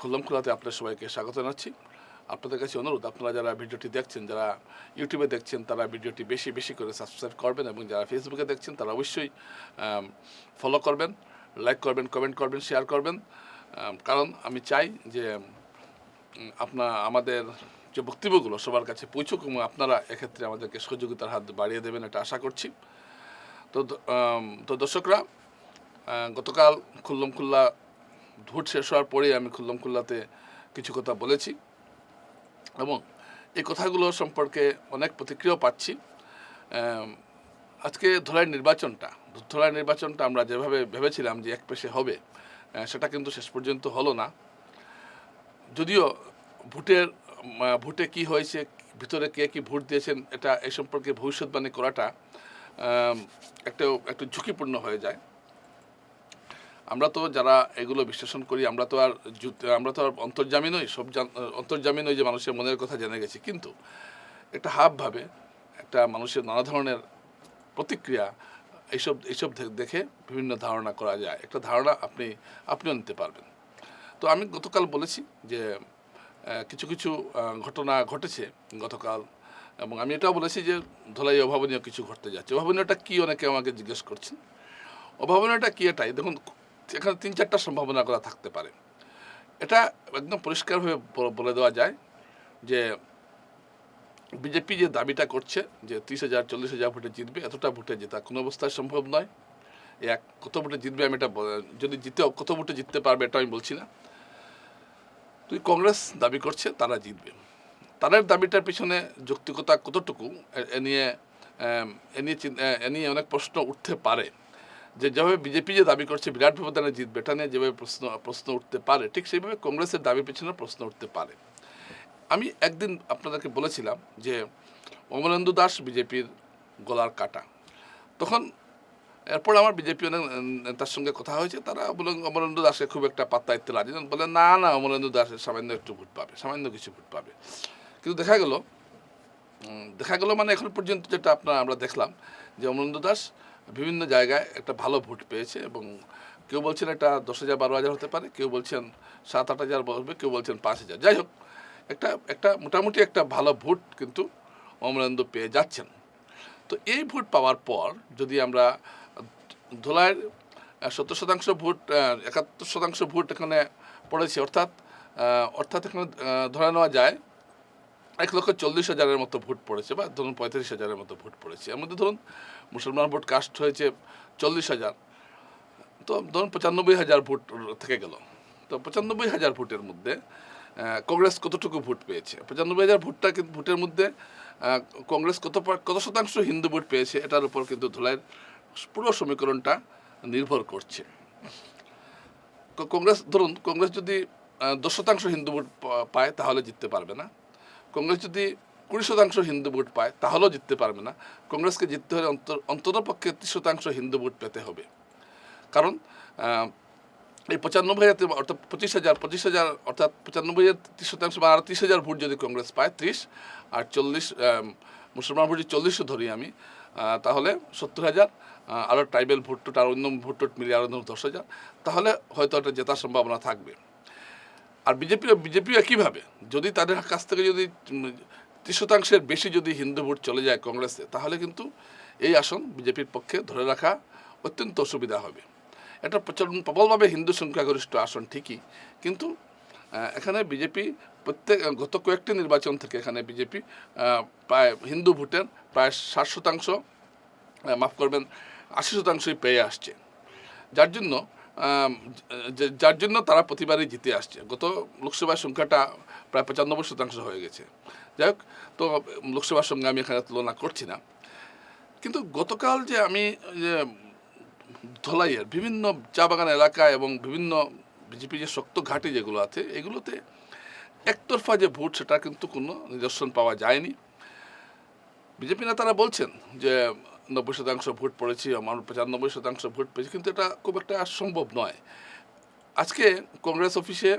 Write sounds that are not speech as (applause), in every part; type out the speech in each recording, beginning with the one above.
খুল্লাম খোলাতে আপনার সবাইকে স্বাগত জানাচ্ছি। আপনাদের কাছে অনুরোধ, আপনারা যারা ভিডিওটি দেখছেন, যারা ইউটিউবে দেখছেন, তারা ভিডিওটি বেশি বেশি করে সাবস্ক্রাইব করবেন এবং যারা ফেসবুকে দেখছেন, তারা অবশ্যই ফলো করবেন লাইক করবেন কমেন্ট করবেন শেয়ার করবেন। কারণ আমি চাই যে আপনার আমাদের যে বক্তব্যগুলো সবার কাছে পৌঁছুক এবং আপনারা এক্ষেত্রে আমাদেরকে সহযোগিতার হাত বাড়িয়ে দেবেন এটা আশা করছি। তো তো দর্শকরা গতকাল খুল্লম খুল্লা ভোট শেষ হওয়ার পরেই আমি খুল্লম খুল্লাতে কিছু কথা বলেছি এবং এই কথাগুলো সম্পর্কে অনেক প্রতিক্রিয়াও পাচ্ছি। আজকে ধলাই নির্বাচনটা ধলাই নির্বাচনটা আমরা যেভাবে ভেবেছিলাম যে এক পেশে হবে সেটা কিন্তু শেষ পর্যন্ত হলো না। যদিও ভোটের ভোটে কি হয়েছে, ভিতরে কে কি ভোট দিয়েছেন, এটা এ সম্পর্কে ভবিষ্যৎবাণী করাটা একটা, একটু ঝুঁকিপূর্ণ হয়ে যায়। আমরা তো যারা এগুলো বিশ্লেষণ করি, আমরা তো আর আমরা তো আর অন্তর্জামী নই, সব অন্তর্জামী নই যে মানুষের মনের কথা জেনে গেছি। কিন্তু একটা হাব ভাবে একটা মানুষের নানা ধরনের প্রতিক্রিয়া এইসব এইসব দেখে বিভিন্ন ধারণা করা যায়। একটা ধারণা আপনি, আপনিও নিতে পারবেন। তো আমি গতকাল বলেছি যে কিছু কিছু ঘটনা ঘটেছে গতকাল এবং আমি এটাও বলেছি যে, ধলাই অভাবনীয় কিছু ঘটতে যাচ্ছে। অভাবনীয়টা কী অনেকে আমাকে জিজ্ঞেস করছেন? অভাবনীয়টা কী এটাই? দেখুন এখানে তিন চারটা সম্ভাবনা করা থাকতে পারে। এটা একদম পরিষ্কারভাবে বলে দেওয়া যায় যে বিজেপি যে দাবিটা করছে যে তিরিশ হাজার, চল্লিশ হাজার ভোটে জিতবে, এতটা ভোটে জেতা কোনো অবস্থায় সম্ভব নয়। এক, কত ভোটে জিতবে আমি এটা যদি জিতে, কত ভোটে জিততে পারবে এটা আমি বলছি না। তুই কংগ্রেস দাবি করছে, তারা জিতবে। তাদের দাবিটার পিছনে যৌক্তিকতা কতটুকু, এ- নিয়ে এ নিয়ে এ নিয়ে অনেক প্রশ্ন উঠতে পারে। যে যেভাবে বিজেপি যে দাবি করছে, বিরাট ব্যবধানে জিতবে, এটা নিয়ে যেভাবে প্রশ্ন প্রশ্ন উঠতে পারে, ঠিক সেইভাবে কংগ্রেসের দাবির পিছনে প্রশ্ন উঠতে পারে। আমি একদিন আপনাদেরকে বলেছিলাম যে অমরেন্দু দাস বিজেপির গলার কাটা। তখন এরপর আমার বিজেপি অনেক নেতার সঙ্গে কথা হয়েছে, তারা বলে অমরেন্দু দাসকে খুব একটা পাত্তা দিতে রাজি। বলে না না অমরেন্দু দাস সামান্য একটু ভোট পাবে, সামান্য কিছু ভোট পাবে। কিন্তু দেখা গেল দেখা গেল মানে এখন পর্যন্ত যেটা আপনার, আমরা দেখলাম যে অমরেন্দু দাস বিভিন্ন জায়গায় একটা ভালো ভোট পেয়েছে এবং কেউ বলছেন একটা দশ হাজার, বারো হাজার হতে পারে, কেউ বলছেন সাত, আট হাজার বলবে, কেউ বলছেন পাঁচ হাজার। যাই হোক, একটা একটা মোটামুটি একটা ভালো ভোট কিন্তু অমরেন্দু পেয়ে যাচ্ছেন। তো এই ভোট পাওয়ার পর যদি আমরা ধোলাইয়ের সত্তর শতাংশ ভোট একাত্তর শতাংশ ভোট এখানে পড়েছে, অর্থাৎ অর্থাৎ এখানে ধরে নেওয়া যায় এক লক্ষ চল্লিশ হাজারের মতো ভোট পড়েছে বা ধরুন পঁয়ত্রিশ হাজারের মতো ভোট পড়েছে। এর মধ্যে ধরুন মুসলমান ভোট কাস্ট হয়েছে চল্লিশ হাজার। তো ধরুন পঁচানব্বই হাজার ভোট থেকে গেল। তো পঁচানব্বই হাজার ভোটের মধ্যে কংগ্রেস কতটুকু ভোট পেয়েছে? পঁচানব্বই হাজার ভোটটা কিন্তু ভোটের মধ্যে কংগ্রেস কত কত শতাংশ হিন্দু ভোট পেয়েছে এটার উপর কিন্তু ধুলাইয়ের পুরো সমীকরণটা নির্ভর করছে। কংগ্রেস, ধরুন কংগ্রেস যদি দশ শতাংশ হিন্দু ভোট পায় তাহলে জিততে পারবে না। কংগ্রেস যদি কুড়ি শতাংশ হিন্দু ভোট পায়, তাহলেও জিততে পারবে না। কংগ্রেসকে জিততে হলে অন্ততপক্ষে ত্রিশ শতাংশ হিন্দু ভোট পেতে হবে। কারণ এই পঁচানব্বই হাজার অর্থাৎ পঁচিশ হাজার পঁচিশ হাজার, অর্থাৎ পঁচানব্বই হাজার ত্রিশ শতাংশ বা আর ত্রিশ হাজার ভোট যদি কংগ্রেস পায়, ত্রিশ, আর চল্লিশ মুসলমান ভোট চল্লিশও ধরি আমি তাহলে সত্তর হাজার আরও ট্রাইবেল ভোট টোট, আর অন্য ভোট টোট মিলিয়ে আরও দশ হাজার, তাহলে হয়তো একটা জেতার সম্ভাবনা থাকবে। আর বিজেপিও বিজেপিও একইভাবে যদি তাদের কাছ থেকে যদি ত্রিশ শতাংশের বেশি যদি হিন্দু ভোট চলে যায় কংগ্রেসে, তাহলে কিন্তু এই আসন বিজেপির পক্ষে ধরে রাখা অত্যন্ত অসুবিধা হবে। এটা প্রচলন প্রবলভাবে হিন্দু সংখ্যাগরিষ্ঠ আসন, ঠিকই। কিন্তু এখানে বিজেপি প্রত্যেক, গত কয়েকটি নির্বাচন থেকে এখানে বিজেপি প্রায় হিন্দু ভোটের প্রায় ষাট শতাংশ মাফ করবেন, আশি শতাংশই পেয়ে আসছে। যার জন্য যার জন্য তারা প্রতিবারই জিতে আসছে। গত লোকসভার সংখ্যাটা প্রায় পঁচানব্বই শতাংশ হয়ে গেছে। যাই হোক, তো লোকসভার সঙ্গে আমি এখানে তুলনা করছি না। কিন্তু গতকাল যে আমি, যে ধলাইয়ের বিভিন্ন চা বাগান এলাকা এবং বিভিন্ন বিজেপি যে শক্ত ঘাঁটি যেগুলো আছে, এগুলোতে একতরফা যে ভোট, সেটা কিন্তু কোনো নিদর্শন পাওয়া যায়নি। বিজেপি নেতারা বলছেন যে নব্বই শতাংশ ভোট পড়েছি আমার পঁচানব্বই শতাংশ ভোট পেয়েছি কিন্তু এটা খুব একটা সম্ভব নয়। আজকে কংগ্রেস অফিসে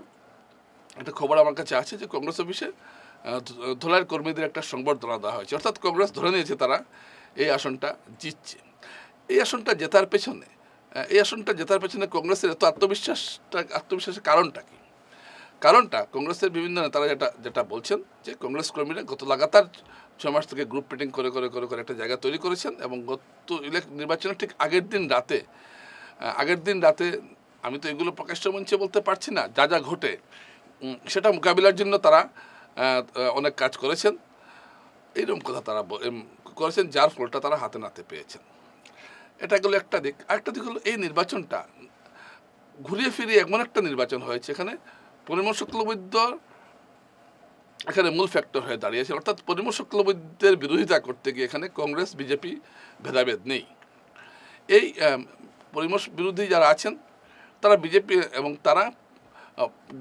একটা খবর আমার কাছে আছে যে কংগ্রেস অফিসে আহ, ধ- ধোলাইয়ের কর্মীদের একটা সংবর্ধনা দেওয়া হয়েছে। অর্থাৎ কংগ্রেস ধরে নিয়েছে তারা এই আসনটা জিতছে। এই আসনটা জেতার পেছনে এই আসনটা জেতার পেছনে কংগ্রেসের এত আত্মবিশ্বাসটা আত্মবিশ্বাসের কারণটা কি? কারণটা কংগ্রেসের বিভিন্ন নেতারা যেটা যেটা বলছেন যে কংগ্রেস কর্মীরা গত লাগাতার ছয় মাস থেকে গ্রুপ মিটিং করে করে করে করে একটা জায়গা তৈরি করেছেন এবং গত নির্বাচনের ঠিক আগের দিন রাতে আগের দিন রাতে আমি তো এগুলো প্রকাশ্য মঞ্চে বলতে পারছি না, যা যা ঘটে সেটা মোকাবিলার জন্য তারা অনেক কাজ করেছেন। এইরকম কথা তারা করেছেন যার ফলটা তারা হাতে নাতে পেয়েছেন। এটা গেলো একটা দিক। আরেকটা দিক হলো এই নির্বাচনটা, ঘুরিয়ে ফিরিয়ে এমন একটা নির্বাচন হয়েছে এখানে, পরিমল শুক্লবৈদ্য এখানে মূল ফ্যাক্টর হয়ে দাঁড়িয়েছে। অর্থাৎ পরিমল শুক্লবৈদ্যের বিরোধিতা করতে গিয়ে এখানে কংগ্রেস বিজেপি ভেদাভেদ নেই। এই আম, পরিমল বিরোধী যারা আছেন তারা বিজেপি এবং তারা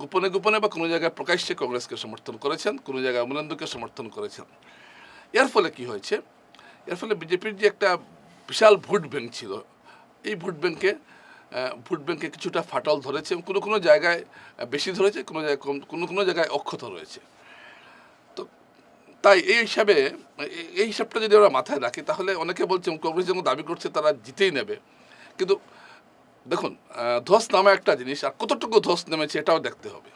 গোপনে গোপনে বা কোনো জায়গায় প্রকাশ্যে কংগ্রেসকে সমর্থন করেছেন কোনো জায়গায় অমরেন্দুকে সমর্থন করেছেন। এর ফলে কি হয়েছে? এর ফলে বিজেপির যে একটা বিশাল ভোট ব্যাংক ছিল এই ভোট আহ, ভোট ব্যাংকে কিছুটা ফাটল ধরেছে এবং কোনো কোনো জায়গায় বেশি ধরেছে কোনো জায়গায় কম কোনো কোনো জায়গায় অক্ষত রয়েছে। তাই এই হিসাবে, এই- হিসাবটা যদি আমরা মাথায় রাখি, তাহলে অনেকে বলছে কংগ্রেস যেমন দাবি করছে, তারা জিতেই নেবে। কিন্তু দেখুন ধস নামা একটা জিনিস, আর কতটুকু ধস নেমেছে এটাও দেখতে হবে।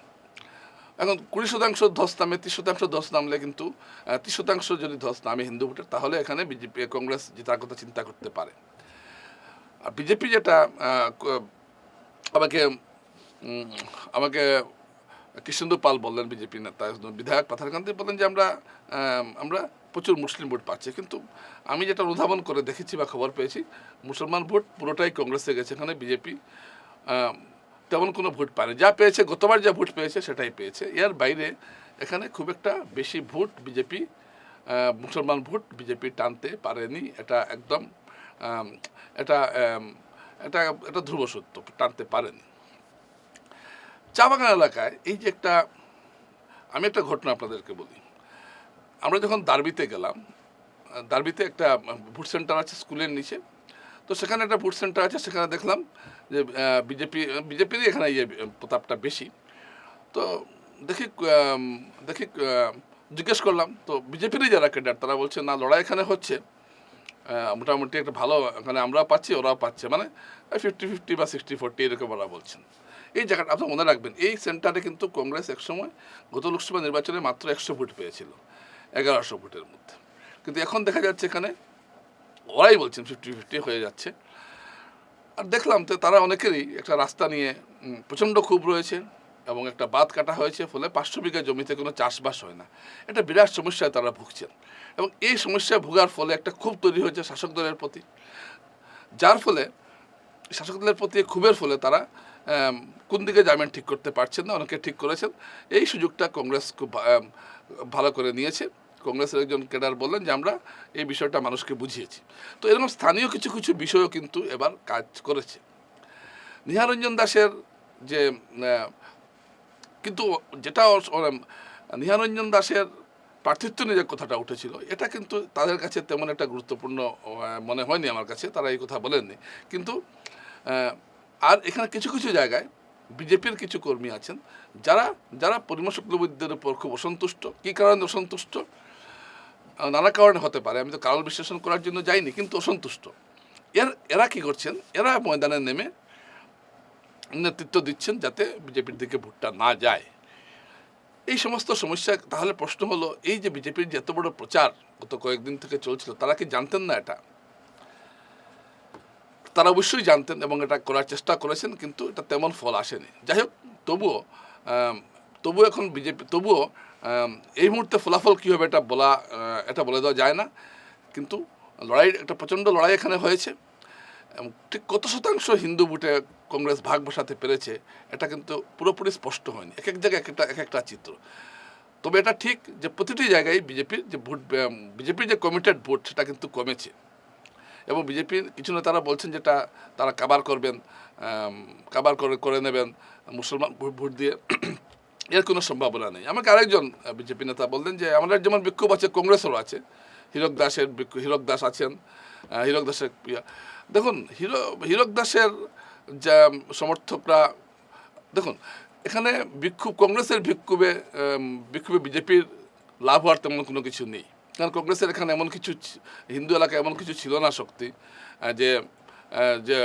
এখন কুড়ি শতাংশ ধস নামে, ত্রিশ শতাংশ ধস নামলে কিন্তু ত্রিশ শতাংশ যদি ধস নামে হিন্দু ভোটের, তাহলে এখানে বিজেপি কংগ্রেস জেতার কথা চিন্তা করতে পারে। আর বিজেপি যেটা আমাকে আমাকে কৃষ্ণেন্দু পাল বললেন, বিজেপি নেতা, বিধায়ক পাথারকান্তি বললেন যে আমরা আমরা প্রচুর মুসলিম ভোট পাচ্ছি। কিন্তু আমি যেটা অনুধাবন করে দেখেছি বা খবর পেয়েছি, মুসলমান ভোট পুরোটাই কংগ্রেসে গেছে, এখানে বিজেপি তেমন কোনো ভোট পায়নি। যা পেয়েছে, গতবার যা ভোট পেয়েছে সেটাই পেয়েছে। এর বাইরে এখানে খুব একটা বেশি ভোট বিজেপি মুসলমান ভোট বিজেপি টানতে পারেনি। এটা একদম এটা এটা এটা ধ্রুব সত্য, টানতে পারেনি। চা বাগান এলাকায় এই যে একটা, আমি একটা ঘটনা আপনাদেরকে বলি। আমরা যখন দার্বিতে গেলাম, দার্বিতে একটা ভোট সেন্টার আছে স্কুলের নিচে, তো সেখানে একটা ভোট সেন্টার আছে, সেখানে দেখলাম যে বিজেপি, বিজেপিরই এখানে ইয়ে প্রতাপটা বেশি। তো দেখি দেখি জিজ্ঞেস করলাম, তো বিজেপিরই যারা ক্যাডার, তারা বলছে, না, লড়াই এখানে হচ্ছে। মোটামুটি একটা ভালো, এখানে আমরাও পাচ্ছি, ওরাও পাচ্ছে। মানে ফিফটি ফিফটি বা সিক্সটি ফোরটি এরকম ওরা বলছেন। এই জায়গাটা আপনার মনে রাখবেন, এই সেন্টারে কিন্তু কংগ্রেস একসময় গত লোকসভা নির্বাচনে মাত্র একশো ভোট পেয়েছিল, এগারোশো ভোটের মধ্যে। কিন্তু এখন দেখা যাচ্ছে এখানে ওরাই বলছেন ফিফটি ফিফটি হয়ে যাচ্ছে। আর দেখলাম তো তারা অনেকেরই একটা রাস্তা নিয়ে প্রচণ্ড ক্ষোভ রয়েছে এবং একটা বাঁধ কাটা হয়েছে, ফলে পাঁচশো বিঘা জমিতে কোনো চাষবাস হয় না। এটা বিরাট সমস্যায় তারা ভুগছেন এবং এই সমস্যায় ভোগার ফলে একটা ক্ষোভ তৈরি হয়েছে শাসক দলের প্রতি। যার ফলে শাসক দলের প্রতি ক্ষোভের ফলে তারা কোন দিকে যাবেন ঠিক করতে পারছেন না, অনেকে ঠিক করেছেন। এই সুযোগটা কংগ্রেস খুব ভালো করে নিয়েছে। কংগ্রেসের একজন ক্যাডার বললেন যে, আমরা এই বিষয়টা মানুষকে বুঝিয়েছি। তো এরকম স্থানীয় কিছু কিছু বিষয়ও কিন্তু এবার কাজ করেছে। নিহারঞ্জন দাসের যে কিন্তু যেটা নিহারঞ্জন দাসের প্রার্থিত্ব নিয়ে যে কথাটা উঠেছিল, এটা কিন্তু তাদের কাছে তেমন একটা গুরুত্বপূর্ণ মনে হয়নি আমার কাছে, তারা এই কথা বলেননি। কিন্তু আর এখানে কিছু কিছু জায়গায় বিজেপির কিছু কর্মী আছেন, যারা যারা পরিমল শুক্লবৈদ্যের উপর খুব অসন্তুষ্ট। কী কারণে অসন্তুষ্ট? নানা কারণে হতে পারে, আমি তো কারণ বিশ্লেষণ করার জন্য যাইনি, কিন্তু অসন্তুষ্ট। এর, এরা কি করছেন? এরা ময়দানে নেমে নেতৃত্ব দিচ্ছেন যাতে বিজেপির দিকে ভোটটা না যায়। এই সমস্ত সমস্যা, তাহলে প্রশ্ন হলো, এই যে বিজেপির যে এত বড় প্রচার গত কয়েকদিন থেকে চলছিল, তারা কি জানতেন না এটা? তারা অবশ্যই জানতেন এবং এটা করার চেষ্টা করেছেন, কিন্তু এটা তেমন ফল আসেনি। যাই হোক, তবুও তবুও এখন বিজেপি, তবুও এই মুহূর্তে ফলাফল কী হবে এটা বলা এটা বলে দেওয়া যায় না। কিন্তু লড়াই, একটা প্রচণ্ড লড়াই এখানে হয়েছে। ঠিক কত শতাংশ হিন্দু ভোটে কংগ্রেস ভাগ বসাতে পেরেছে, এটা কিন্তু পুরোপুরি স্পষ্ট হয়নি। এক এক জায়গায় এক একটা এক একটা চিত্র। তবে এটা ঠিক যে প্রতিটি জায়গায় বিজেপির যে ভোট বিজেপির যে কমিটেড ভোট, সেটা কিন্তু কমেছে। এবং বিজেপির কিছু নেতারা বলছেন যেটা তারা কাবার করবেন কাবার করে করে নেবেন, মুসলমান ভোট দিয়ে। (clears throat) এর কোনো সম্ভাবনা নেই। আমাকে আরেকজন বিজেপি নেতা বললেন যে, আমাদের যেমন বিক্ষোভ আছে, কংগ্রেসেরও আছে। হীরক দাসের হীরক দাস আছেন হীরক দাসের দেখুন, হিরো, হীরক দাসের যা সমর্থকরা, দেখুন, এখানে বিক্ষোভ, কংগ্রেসের বিক্ষোভে বিক্ষোভে বিজেপির লাভ হওয়ার তেমন কোনো কিছু নেই। কারণ কংগ্রেসের এখানে এমন কিছু হিন্দু এলাকায় এমন কিছু ছিল না শক্তি যে যে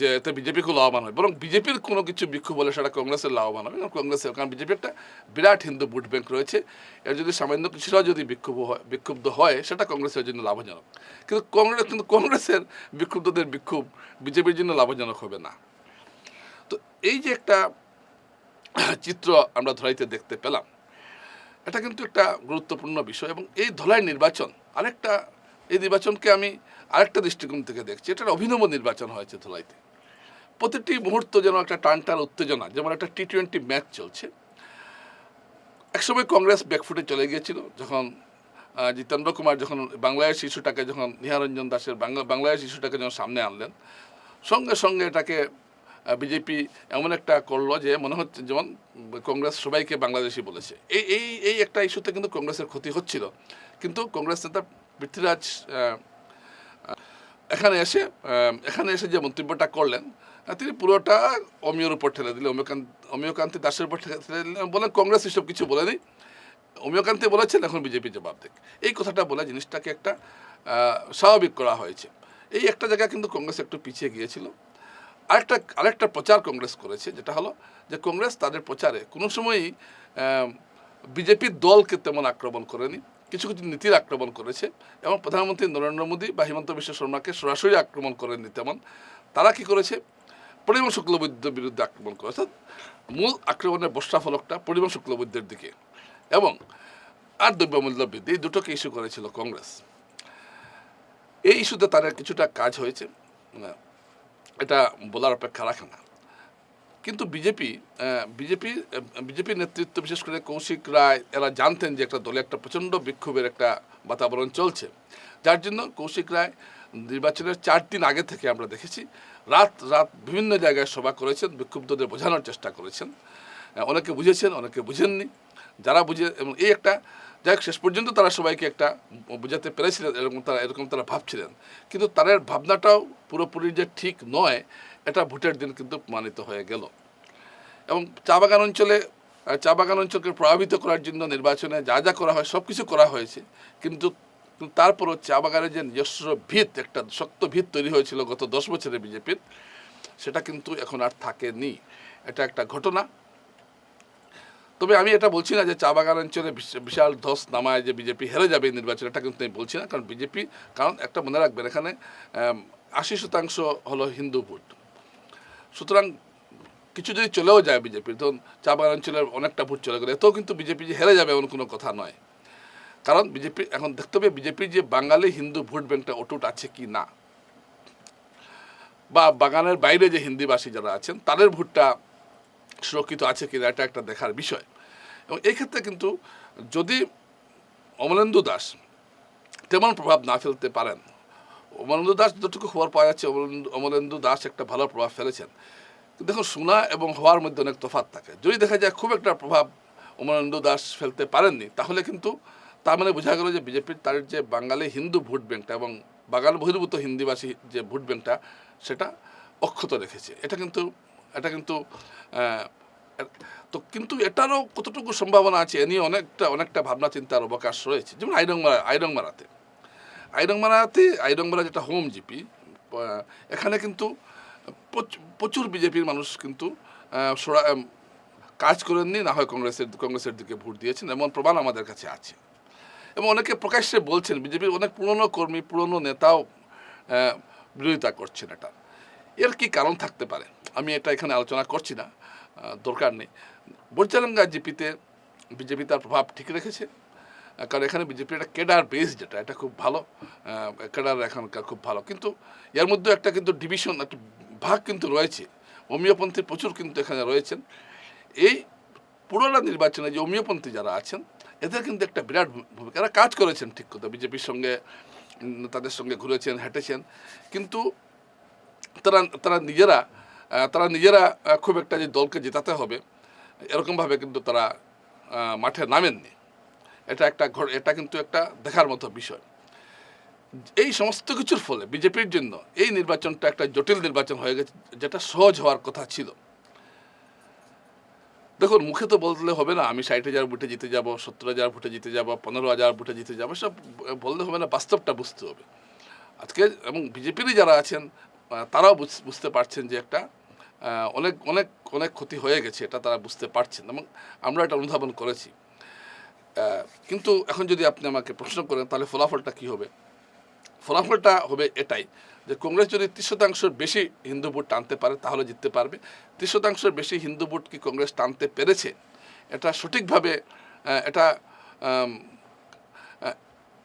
যে, এতে বিজেপিকে লাভবান হয়। বরং বিজেপির কোনো কিছু বিক্ষোভ বলে সেটা কংগ্রেসের লাভবান হবে কংগ্রেসের, কারণ বিজেপি একটা বিরাট হিন্দু ভোট ব্যাংক রয়েছে। এর যদি সামান্য কিছুটা যদি বিক্ষোভ হয়, বিক্ষুব্ধ হয়, সেটা কংগ্রেসের জন্য লাভজনক। কিন্তু কংগ্রেস কিন্তু কংগ্রেসের বিক্ষুব্ধদের বিক্ষোভ বিজেপির জন্য লাভজনক হবে না। তো এই যে একটা চিত্র আমরা ধরাইতে দেখতে পেলাম এটা কিন্তু একটা গুরুত্বপূর্ণ বিষয় এবং এই ধলাই নির্বাচন, আরেকটা, এই নির্বাচনকে আমি আরেকটা দৃষ্টিকোণ থেকে দেখছি। এটা একটা অভিনব নির্বাচন হয়েছে ধলাইতে। প্রতিটি মুহূর্ত যেন একটা টানটার উত্তেজনা, যেমন একটা টি টোয়েন্টি ম্যাচ চলছে। একসময় কংগ্রেস ব্যাকফুটে চলে গিয়েছিল, যখন জিতেন্দ্র কুমার যখন বাংলাদেশ শিশুটাকে, যখন নিহারঞ্জন দাসের বাংলা বাংলাদেশ ইস্যুটাকে যখন সামনে আনলেন, সঙ্গে সঙ্গে এটাকে বিজেপি এমন একটা করল যে মনে হচ্ছে যেমন কংগ্রেস সবাইকে বাংলাদেশি বলেছে। এই এই এই একটা ইস্যুতে কিন্তু কংগ্রেসের ক্ষতি হচ্ছিল। কিন্তু কংগ্রেস নেতা পৃথ্বীরাজ এখানে এসে এখানে এসে যে মন্তব্যটা করলেন তিনি পুরোটা অমিয়র উপর ঠেলে দিলেন অমিয়কান্ত অমিয়কান্তি দাসের উপর ঠেলে দিলেন বলেন কংগ্রেস এসব কিছু বলেনি। অমিয়কান্তি বলেছেন, এখন বিজেপি জবাব দেখ এই কথাটা বলে জিনিসটাকে একটা স্বাভাবিক করা হয়েছে। এই একটা জায়গায় কিন্তু কংগ্রেস একটু পিছিয়ে গিয়েছিল। আরেকটা আরেকটা প্রচার কংগ্রেস করেছে, যেটা হলো যে কংগ্রেস তাদের প্রচারে কোনো সময়ই বিজেপির দলকে তেমন আক্রমণ করেনি, কিছু কিছু নীতির আক্রমণ করেছে, এবং প্রধানমন্ত্রী নরেন্দ্র মোদী বা হিমন্ত বিশ্ব শর্মাকে সরাসরি আক্রমণ করেননি তেমন। তারা কি করেছে? পরিমল শুক্লবৈদ্যের বিরুদ্ধে আক্রমণ করেছে মূল আক্রমণের বর্ষা ফলকটা পরিমল শুক্লবৈদ্যের দিকে। এবং আর দ্রব্যমূল্য বৃদ্ধি, এই দুটোকে ইস্যু করেছিল কংগ্রেস। এই ইস্যুতে তাদের কিছুটা কাজ হয়েছে মানে এটা বলার অপেক্ষা রাখে না। কিন্তু বিজেপি বিজেপি বিজেপির নেতৃত্ব বিশেষ করে কৌশিক রায়, এরা জানতেন যে একটা দলে একটা প্রচণ্ড বিক্ষোভের একটা বাতাবরণ চলছে। যার জন্য কৌশিক রায় নির্বাচনের চার দিন আগে থেকে আমরা দেখেছি, রাত রাত বিভিন্ন জায়গায় সভা করেছেন, বিক্ষুব্ধদের বোঝানোর চেষ্টা করেছেন। অনেকে বুঝেছেন, অনেকে বুঝেননি। যারা বুঝে, এবং এই একটা যাই হোক শেষ পর্যন্ত তারা সবাইকে একটা বোঝাতে পেরেছিলেন, এরকম তারা এরকম তারা ভাবছিলেন। কিন্তু তাদের ভাবনাটাও পুরোপুরি যে ঠিক নয়, এটা ভোটের দিন কিন্তু প্রমাণিত হয়ে গেল। এবং চা বাগান অঞ্চলে চা বাগান অঞ্চলকে প্রভাবিত করার জন্য নির্বাচনে যা যা করা হয় সব কিছু করা হয়েছে। কিন্তু তারপরও চা বাগানের যে নিজস্ব ভিত, একটা শক্ত ভিত তৈরি হয়েছিল গত দশ বছরে বিজেপির, সেটা কিন্তু এখন আর থাকেনি। এটা একটা ঘটনা। তবে আমি এটা বলছি না যে চা বাগান অঞ্চলে বিশ- বিশাল ধস নামায় যে বিজেপি হেরে যাবে নির্বাচনে, এটা কিন্তু আমি বলছি না, কারণ বিজেপি, কারণ একটা মনে রাখবেন এখানে আশি শতাংশ হলো হিন্দু ভোট। সুতরাং কিছু যদি চলেও যায় বিজেপির ধরুন চা বাগান অঞ্চলের অনেকটা ভোট চলে গেলে, এতেও কিন্তু বিজেপি যে হেরে যাবে এমন কোনো কথা নয়। কারণ বিজেপি, এখন দেখতে হবে বিজেপির যে বাঙালি হিন্দু ভোট ব্যাংকটা অটুট আছে কি না। বা বাগানের বাইরে যে হিন্দিভাষী যারা আছেন, তাদের ভোটটা সুরক্ষিত আছে কিনা, এটা একটা দেখার বিষয়। এবং এই ক্ষেত্রে কিন্তু যদি অমলেন্দু দাস তেমন প্রভাব না ফেলতে পারেন, অমলেন্দু দাস যতটুকু খবর পাওয়া যাচ্ছে, অমলেন্দু দাস একটা ভালো প্রভাব ফেলেছেন। দেখুন শোনা এবং হওয়ার মধ্যে অনেক তফাৎ থাকে। যদি দেখা যায় খুব একটা প্রভাব অমলেন্দু দাস ফেলতে পারেননি, তাহলে কিন্তু তার মানে বোঝা গেল যে বিজেপির তার যে বাঙালি হিন্দু ভোট ব্যাংকটা এবং বাঙাল বহির্ভূত হিন্দিভাষী যে ভোট ব্যাংকটা, সেটা অক্ষত রেখেছে। এটা কিন্তু এটা কিন্তু তো কিন্তু এটারও কতটুকু সম্ভাবনা আছে এ নিয়ে অনেকটা অনেকটা ভাবনা চিন্তার অবকাশ রয়েছে। যেমন আইরংমারা আইরংমারাতে। আইরংমারাতে, আইরংমারা যেটা হোম জিপি এখানে কিন্তু প্রচ- প্রচুর বিজেপির মানুষ কিন্তু কাজ করেননি, না হয় কংগ্রেসের কংগ্রেসের দিকে ভোট দিয়েছেন, এমন প্রমাণ আমাদের কাছে আছে। এবং অনেকে প্রকাশ্যে বলছেন, বিজেপির অনেক পুরনো কর্মী, পুরনো নেতাও বিরোধিতা করছেন এটা। এর কি কারণ থাকতে পারে? আমি এটা এখানে আলোচনা করছি না দরকার নেই। বর্জালাঙ্গা জিপিতে বিজেপি তার প্রভাব ঠিক রেখেছে কারণ এখানে বিজেপির একটা কেডার বেস যেটা, এটা খুব ভালো কেডার এখনকার খুব ভালো। কিন্তু এর মধ্যে একটা কিন্তু ডিভিশন, একটা ভাগ কিন্তু রয়েছে। হোমিওপন্থী প্রচুর কিন্তু এখানে রয়েছেন। এই পুরোনো নির্বাচনে যে হোমিওপন্থী যারা আছেন, এদের কিন্তু একটা বিরাট ভূমিকা। কাজ করেছেন ঠিক কথা, বিজেপির সঙ্গে তাদের সঙ্গে ঘুরেছেন, হেঁটেছেন। কিন্তু তারা তারা নিজেরা তারা নিজেরা খুব একটা যে দলকে জেতাতে হবে, এরকমভাবে কিন্তু তারা মাঠে নামেননি। এটা একটা এটা কিন্তু একটা দেখার মতো বিষয়। এই সমস্ত কিছুর ফলে বিজেপির জন্য এই নির্বাচনটা একটা জটিল নির্বাচন হয়ে গেছে, যেটা সহজ হওয়ার কথা ছিল। দেখুন, মুখে তো বললে হবে না, আমি ষাট হাজার ভোটে জিতে যাব, সত্তর হাজার ভোটে জিতে যাব, পনেরো হাজার ভোটে জিতে যাব সব বললে হবে না, বাস্তবটা বুঝতে হবে। আজকে এবং বিজেপিরই যারা আছেন তারাও বুঝ- বুঝতে পারছেন যে একটা অনেক অনেক অনেক ক্ষতি হয়ে গেছে, এটা তারা বুঝতে পারছেন এবং আমরা এটা অনুধাবন করেছি। কিন্তু এখন যদি আপনি আমাকে প্রশ্ন করেন, তাহলে ফলাফলটা কি হবে? ফলাফলটা হবে এটাই, যে কংগ্রেস যদি ত্রিশ শতাংশের বেশি হিন্দু ভোট টানতে পারে, তাহলে জিততে পারবে। ত্রিশ শতাংশের বেশি হিন্দু ভোট কি কংগ্রেস টানতে পেরেছে? এটা সঠিকভাবে এটা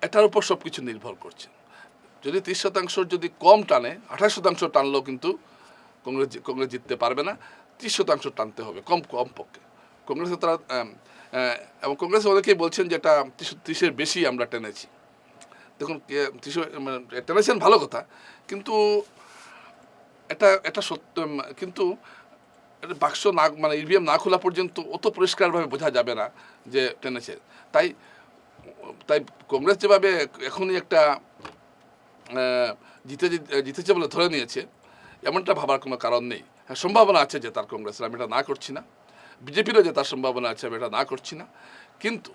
এটার উপর সব কিছু নির্ভর করছে। যদি ত্রিশ শতাংশ যদি কম টানে, আঠাশ শতাংশ টানলেও কিন্তু কংগ্রেস কংগ্রেস জিততে পারবে না, ত্রিশ শতাংশ টানতে হবে কম কম পক্ষে কংগ্রেসে তারা এবং কংগ্রেস অনেকেই বলছেন যে এটা ত্রিশ, ত্রিশের বেশি আমরা টেনেছি। দেখুন ত্রিশ মানে টেনেছেন ভালো কথা, কিন্তু এটা এটা সত্য কিন্তু এটা বাক্স না মানে ইভিএম না খোলা পর্যন্ত অত পরিষ্কারভাবে বোঝা যাবে না যে টেনেছে। তাই তাই কংগ্রেস যেভাবে এখনই একটা জিতে জিতেছে বলে ধরে নিয়েছে। এমনটা ভাবার কোনো কারণ নেই। হ্যাঁ সম্ভাবনা আছে যে তার কংগ্রেসের আমি এটা না করছি না। বিজেপিরও যে তার সম্ভাবনা আছে, আমি এটা না করছি না। কিন্তু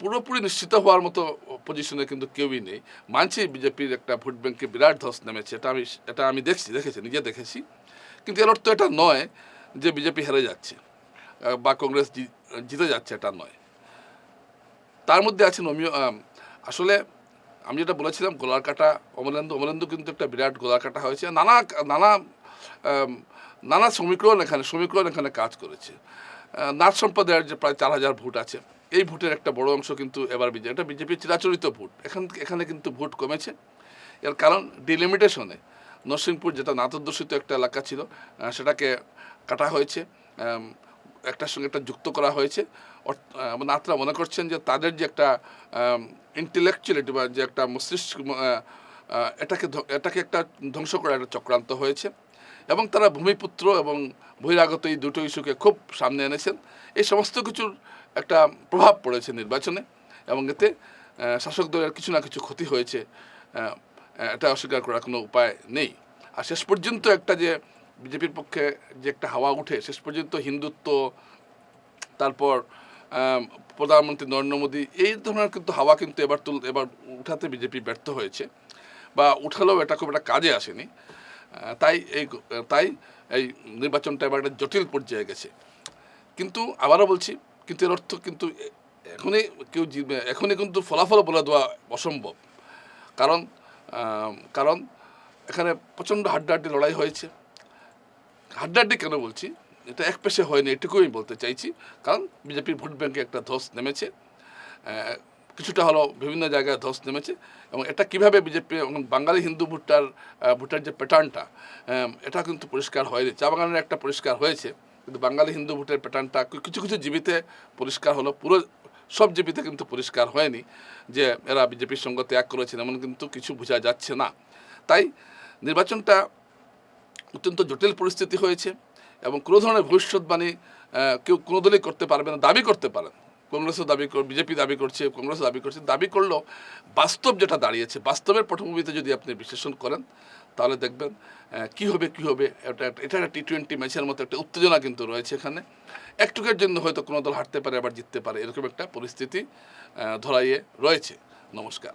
পুরোপুরি নিশ্চিত হওয়ার মতো পজিশনে কিন্তু কেউই নেই। মানছি বিজেপির একটা ভোট ব্যাংকে বিরাট ধস নেমেছে, এটা আমি এটা আমি দেখছি, দেখেছি, নিজে দেখেছি। কিন্তু এর অর্থ এটা নয় যে বিজেপি হেরে যাচ্ছে বা কংগ্রেস জিতে যাচ্ছে, এটা নয়। তার মধ্যে আছে নমীয় আসলে আমি যেটা বলেছিলাম গোলার কাটা অমলেন্দু অমলেন্দু কিন্তু একটা বিরাট গোলার কাটা হয়েছে। নানা নানা নানা শ্রমিকরাও এখানে শ্রমিকরাও এখানে কাজ করেছে। নাট সম্প্রদায়ের যে প্রায় চার হাজার ভোট আছে, এই ভোটের একটা বড় অংশ কিন্তু এবার বিজেপি এটা বিজেপির চিরাচরিত ভোট। এখান, এখানে কিন্তু ভোট কমেছে। এর কারণ ডিলিমিটেশনে। নরসিংপুর যেটা নাতদর্শিত একটা এলাকা ছিল সেটাকে কাটা হয়েছে। একটার সঙ্গে একটা যুক্ত করা হয়েছে। আহ, নাথরা মনে করছেন যে তাদের যে একটা ইন্টেলেকচুয়ালিটি বা যে একটা মস্তিষ্ক এটাকে এটাকে একটা ধ্বংস করার একটা চক্রান্ত হয়েছে। এবং তারা ভূমিপুত্র এবং বহিরাগত এই দুটো ইস্যুকে খুব সামনে এনেছেন। এই সমস্ত কিছুর একটা প্রভাব পড়েছে নির্বাচনে এবং এতে শাসক দলের কিছু না কিছু ক্ষতি হয়েছে। এটা অস্বীকার করার কোনো উপায় নেই। আর শেষ পর্যন্ত একটা যে বিজেপির পক্ষে যে একটা হাওয়া উঠে, শেষ পর্যন্ত হিন্দুত্ব, তারপর প্রধানমন্ত্রী নরেন্দ্র মোদী, এই ধরনের কিন্তু হাওয়া কিন্তু এবার তুল, এবার উঠাতে বিজেপি ব্যর্থ হয়েছে বা উঠালেও এটা খুব একটা কাজে আসেনি। তাই এই তাই এই নির্বাচনটা এবার একটা জটিল পর্যায়ে গেছে। কিন্তু আবারও বলছি, কিন্তু এর অর্থ কিন্তু এখনই কেউ এখনই কিন্তু ফলাফল বলে দেওয়া অসম্ভব। কারণ কারণ এখানে প্রচণ্ড হাড্ডাহাড্ডি লড়াই হয়েছে। হাড্ডাহাড্ডি কেন বলছি? এটা এক পেশে হয়নি, এটুকুই আমি বলতে চাইছি। কারণ বিজেপির ভোট ব্যাংকে একটা ধস নেমেছে কিছুটা হলো বিভিন্ন জায়গায় ধস নেমেছে, এবং এটা কীভাবে বিজেপি এবং বাঙালি হিন্দু ভোটার ভোটার যে প্যাটার্নটা এটা কিন্তু পরিষ্কার হয়নি। চা বাগানের একটা পরিষ্কার হয়েছে, কিন্তু বাঙালি হিন্দু ভোটের প্যাটার্নটা কিছু কিছু জীবিতে পরিষ্কার হলো, পুরো সব জীবিতে কিন্তু পরিষ্কার হয়নি, যে এরা বিজেপির সঙ্গে ত্যাগ করেছেন, এমন কিন্তু কিছু বোঝা যাচ্ছে না। তাই নির্বাচনটা অত্যন্ত জটিল পরিস্থিতি হয়েছে এবং কোনো ধরনের ভবিষ্যৎবাণী কেউ কোনো দলই করতে পারবে না, দাবি করতে পারেন কংগ্রেসও দাবি কর, বিজেপি দাবি করছে, কংগ্রেস দাবি করছে, দাবি করলেও বাস্তব যেটা দাঁড়িয়েছে, বাস্তবের পটভূমিতে যদি আপনি বিশ্লেষণ করেন, তাহলে দেখবেন কি হবে কি হবে, এটা এটা একটা টি টোয়েন্টি ম্যাচের মতো একটা উত্তেজনা কিন্তু রয়েছে এখানে। একটুকের জন্য হয়তো কোনো দল হারতে পারে, আবার জিততে পারে, এরকম একটা পরিস্থিতি ধরাইয়ে রয়েছে। নমস্কার।